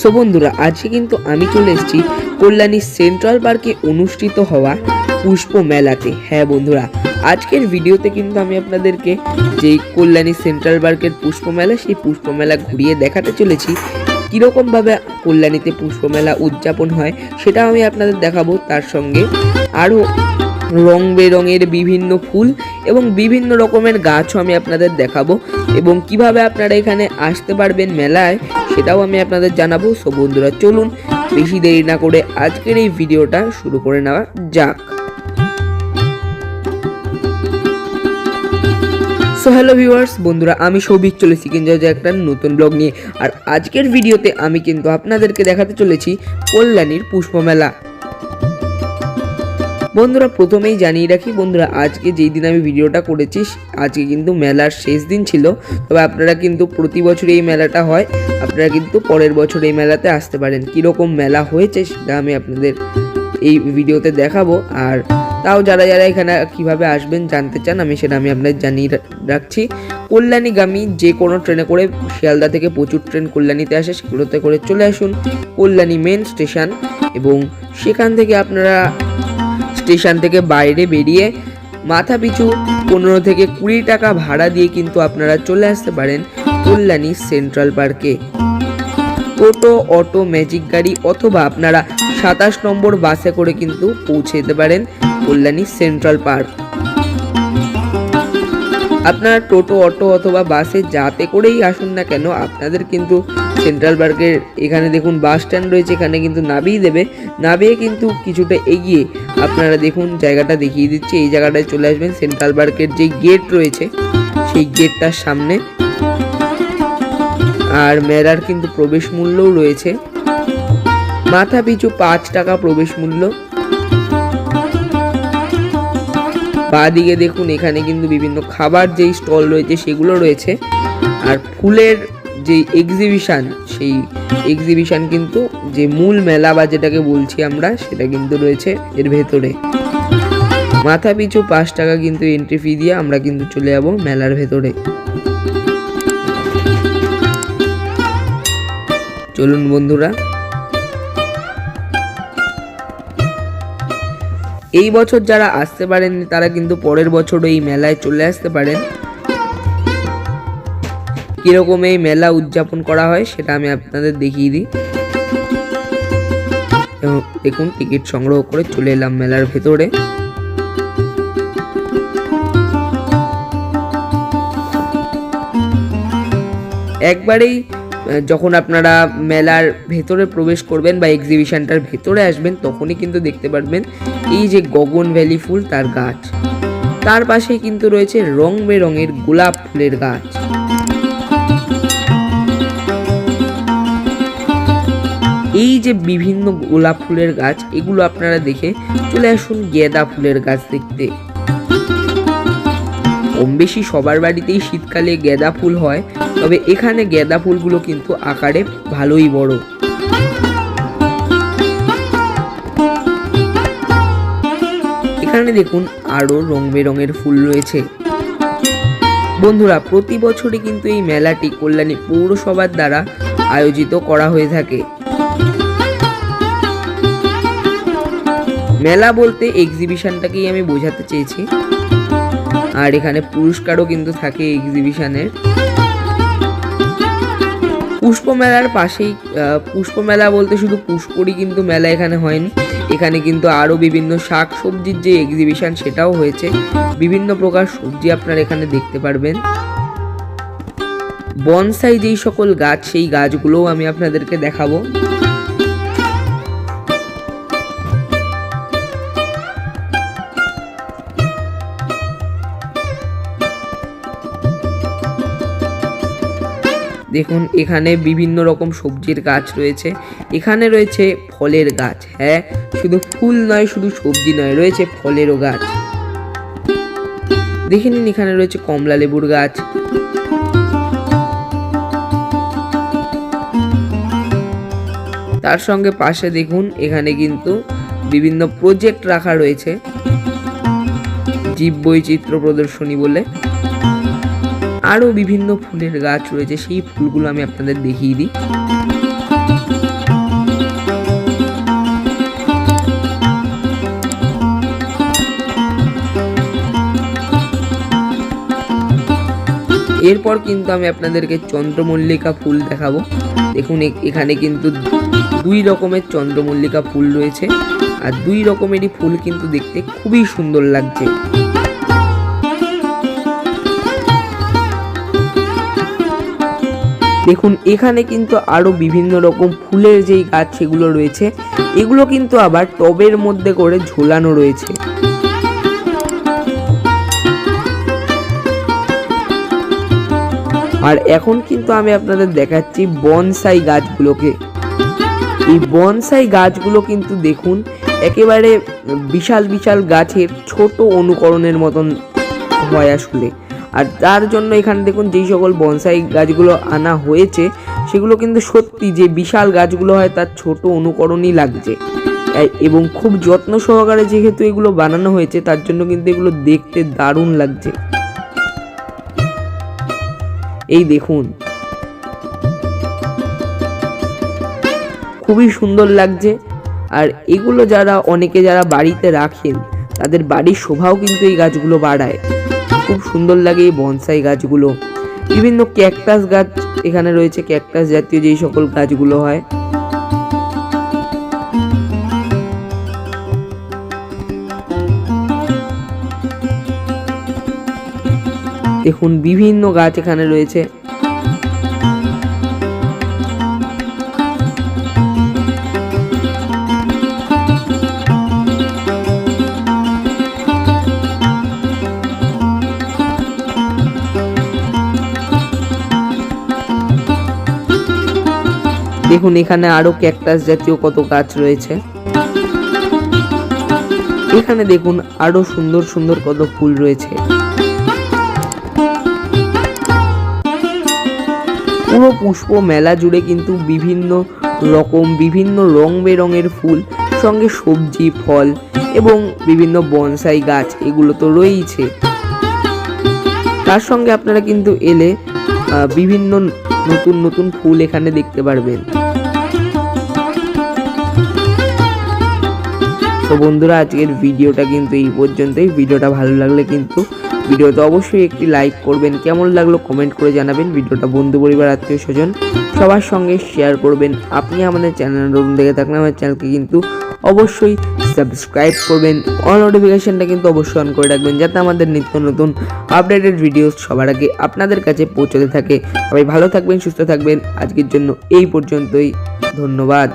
So বন্ধুরা, আজকে কিন্তু আমি চলে এসেছি কল্যাণী সেন্ট্রাল পার্কে অনুষ্ঠিত হওয়া পুষ্প মেলাতে। হ্যাঁ বন্ধুরা, আজকের ভিডিওতে কিন্তু আমি আপনাদেরকে যেই কল্যাণী সেন্ট্রাল পার্কের পুষ্প মেলা, সেই পুষ্প মেলা ঘুরিয়ে দেখাতে চলেছি। কীরকমভাবে কল্যাণীতে পুষ্প মেলা উদযাপন হয় সেটা আমি আপনাদের দেখাবো। তার সঙ্গে আরও রং বেরঙের বিভিন্ন ফুল এবং বিভিন্ন রকমের গাছও আমি আপনাদের দেখাবো। এবং কীভাবে আপনারা এখানে আসতে পারবেন মেলায়, সেটাও আমি আপনাদের জানাব। সো বন্ধুরা, চলুন বেশি দেরি না করে আজকের এই ভিডিওটা শুরু করে নেওয়া যাক। সো হ্যালো ভিউয়ার্স, বন্ধুরা, আমি সৌভিক চলেছি কিন্তু একটা নতুন ব্লগ নিয়ে। আর আজকের ভিডিওতে আমি কিন্তু আপনাদেরকে দেখাতে চলেছি কল্যাণীর পুষ্পমেলা। বন্ধুরা প্রথমেই জানিয়ে রাখি, বন্ধুরা আজকে যেই দিন আমি ভিডিওটা করেছি, আজকে কিন্তু মেলার শেষ দিন ছিল। তবে আপনারা কিন্তু প্রতি বছর এই মেলাটা হয়, আপনারা কিন্তু পরের বছর এই মেলাতে আসতে পারেন। কীরকম মেলা হয়েছে সেটা আমি আপনাদের এই ভিডিওতে দেখাবো। আর তাও যারা যারা এখানে কীভাবে আসবেন, জানতে চান, আমি সেটা আমি আপনাদের জানিয়ে রাখছি। কল্যাণীগামী যে কোনো ট্রেনে করে শিয়ালদা থেকে প্রচুর ট্রেন কল্যাণীতে আসে, সেগুলোতে করে চলে আসুন। কল্যাণী মেন স্টেশন এবং সেখান থেকে আপনারা স্টেশন থেকে বাইরে বেরিয়ে মাথা পিছু পনেরো থেকে কুড়ি টাকা ভাড়া দিয়ে কিন্তু আপনারা চলে আসতে পারেন কল্যাণী সেন্ট্রাল পার্কে। টোটো, অটো, ম্যাজিক গাড়ি অথবা আপনারা সাতাশ নম্বর বাসে করে কিন্তু পৌঁছে যেতে পারেন কল্যাণী সেন্ট্রাল পার্ক। আপনারা টোটো, অটো অথবা বাসে যাতে করেই আসুন না কেন, আপনাদের কিন্তু সেন্ট্রাল পার্কের এখানে দেখুন বাস স্ট্যান্ড রয়েছে, এখানে কিন্তু নাবিয়ে দেবে। নাবিয়ে কিন্তু কিছুটা এগিয়ে আপনারা দেখুন জায়গাটা দেখিয়ে দিচ্ছে। এই জায়গাটায় চলে আসবেন সেন্ট্রাল পার্কের যে গেট রয়েছে, সেই গেটটার সামনে। আর মেলার কিন্তু প্রবেশ মূল্যও রয়েছে। মাথা পিছু পাঁচ টাকা প্রবেশ মূল্য। বাদিকে দেখুন, এখানে কিন্তু বিভিন্ন খাবার যেই স্টল রয়েছে সেগুলো রয়েছে। আর ফুলের যে এক্সিবিশন সেই এক্সিবিশন কিন্তু যে মূল মেলা বা যেটাকে বলছি আমরা, সেটা কিন্তু রয়েছে এর ভেতরে। মাথা পিছু পাঁচ টাকা কিন্তু এন্ট্রি ফি দিয়ে আমরা কিন্তু চলে যাব মেলার ভেতরে। চলুন বন্ধুরা এই বছর যারা আসতে পারেননি, তারা কিন্তু পরের বছর এই মেলায় চলে আসতে পারেন। কীরকম এই মেলা উদযাপন করা হয়, সেটা আমি আপনাদের দেখিয়ে দিই। দেখুন, টিকিট সংগ্রহ করে চলে এলাম মেলার ভেতরে। একবারেই যখন আপনারা মেলার ভেতরে প্রবেশ করবেন বা এক্সিবিশনটার ভেতরে আসবেন, তখনই কিন্তু দেখতে পারবেন এই যে গগন ভ্যালি ফুল, তার গাছ। তার পাশেই কিন্তু রয়েছে রং বেরঙের গোলাপ ফুলের গাছ। এই যে বিভিন্ন গোলাপ ফুলের গাছ, এগুলো আপনারা দেখে চলে আসুন গেঁদা ফুলের গাছ দেখতে। কম বেশি সবার বাড়িতেই শীতকালে গেঁদা ফুল হয়, তবে এখানে গেঁদা ফুলগুলো কিন্তু আকারে ভালোই বড়। এখানে দেখুন আরও রং বেরঙের ফুল রয়েছে। বন্ধুরা, প্রতি বছরই কিন্তু এই মেলাটি কল্যাণী পৌরসভার দ্বারা আয়োজিত করা হয়ে থাকে। মেলা বলতে এক্সিবিশনটাকেই আমি বোঝাতে চেয়েছি। আর এখানে পুরস্কারও কিন্তু থাকে এক্সিবিশনের পুষ্প মেলার পাশেই পুষ্প মেলা বলতে শুধু পুষ্পরই কিন্তু মেলা এখানে হয়নি। এখানে কিন্তু আরও বিভিন্ন শাক সবজির যে এক্সিবিশন সেটাও হয়েছে। বিভিন্ন প্রকার সবজি আপনারা এখানে দেখতে পারবেন। বনসাই যেই সকল গাছ, সেই গাছগুলোও আমি আপনাদেরকে দেখাবো। দেখুন, এখানে বিভিন্ন রকম সবজির গাছ রয়েছে। এখানে রয়েছে ফলের গাছ হ্যাঁ? শুধু ফুল নয়, শুধু সবজি নয়, রয়েছে ফলেরও গাছ। দেখে নিন, এখানে রয়েছে কমলা লেবুর গাছ। তার সঙ্গে পাশে দেখুন, এখানে কিন্তু বিভিন্ন প্রজেক্ট রাখা রয়েছে। জীব বৈচিত্র্য প্রদর্শনী বলে। আরও বিভিন্ন ফুলের গাছ রয়েছে, সেই ফুলগুলো আমি আপনাদের দেখিয়ে দিই। এরপর কিন্তু আমি আপনাদেরকে চন্দ্রমল্লিকা ফুল দেখাবো। দেখুন এখানে কিন্তু দুই রকমের চন্দ্রমল্লিকা ফুল রয়েছে, আর দুই রকমেরই ফুল কিন্তু দেখতে খুবই সুন্দর লাগছে। দেখুন, এখানে কিন্তু আরও বিভিন্ন রকম ফুলের যেই গাছ সেগুলো রয়েছে, এগুলো কিন্তু আবার টবের মধ্যে করে ঝোলানো রয়েছে। আর এখন কিন্তু আমি আপনাদের দেখাচ্ছি বনসাই গাছগুলোকে। এই বনসাই গাছগুলো কিন্তু দেখুন, একেবারে বিশাল বিশাল গাছের ছোট অনুকরণের মতন হয় আসলে। আর তার জন্য এখানে দেখুন যেই সকল বনসাই গাছগুলো আনা হয়েছে, সেগুলো কিন্তু সত্যি যে বিশাল গাছগুলো হয় তার ছোট অনুকরণই লাগছে। এবং খুব যত্ন সহকারে যেহেতু এগুলো বানানো হয়েছে, তার জন্য কিন্তু এগুলো দেখতে দারুণ লাগছে। এই দেখুন। খুবই সুন্দর লাগছে। আর এগুলো যারা, অনেকে যারা বাড়িতে রাখেন, তাদের বাড়ির শোভাও কিন্তু এই গাছগুলো বাড়ায়। খুব সুন্দর লাগে এই বনসাই গাছগুলো। বিভিন্ন ক্যাকটাস গাছ এখানে রয়েছে, ক্যাকটাস জাতীয় যেই সকল গাছগুলো হয়। দেখুন, বিভিন্ন গাছ এখানে রয়েছে। দেখুন, এখানে আরও ক্যাকটাস জাতীয় কত গাছ রয়েছে। এখানে দেখুন, আরও সুন্দর সুন্দর কত ফুল রয়েছে। পুরো পুষ্প মেলা জুড়ে কিন্তু বিভিন্ন রকম, বিভিন্ন রং বেরঙের ফুল, সঙ্গে সবজি, ফল এবং বিভিন্ন বনসাই গাছ, এগুলো তো রয়েইছে। তার সঙ্গে আপনারা কিন্তু এলে বিভিন্ন নতুন নতুন ফুল এখানে দেখতে পারবেন। তো বন্ধুরা, আজকের ভিডিওটা কিন্তু এই পর্যন্তই। ভিডিওটা ভালো লাগলে কিন্তু ভিডিওতে অবশ্যই একটি লাইক করবেন। কেমন লাগল কমেন্ট করে জানাবেন। ভিডিওটা বন্ধু পরিবার, আত্মীয় স্বজন সবার সঙ্গে শেয়ার করবেন। আপনি আমাদের চ্যানেল নতুন দেখে থাকলে আমার চ্যানেলকে কিন্তু অবশ্যই সাবস্ক্রাইব করবেন। অল নোটিফিকেশনটা কিন্তু অবশ্যই অন করে রাখবেন, যাতে আমাদের নিত্য নতুন আপডেটেড ভিডিও সবার আগে আপনাদের কাছে পৌঁছতে থাকে। সবাই ভালো থাকবেন, সুস্থ থাকবেন। আজকের জন্য এই পর্যন্তই। ধন্যবাদ।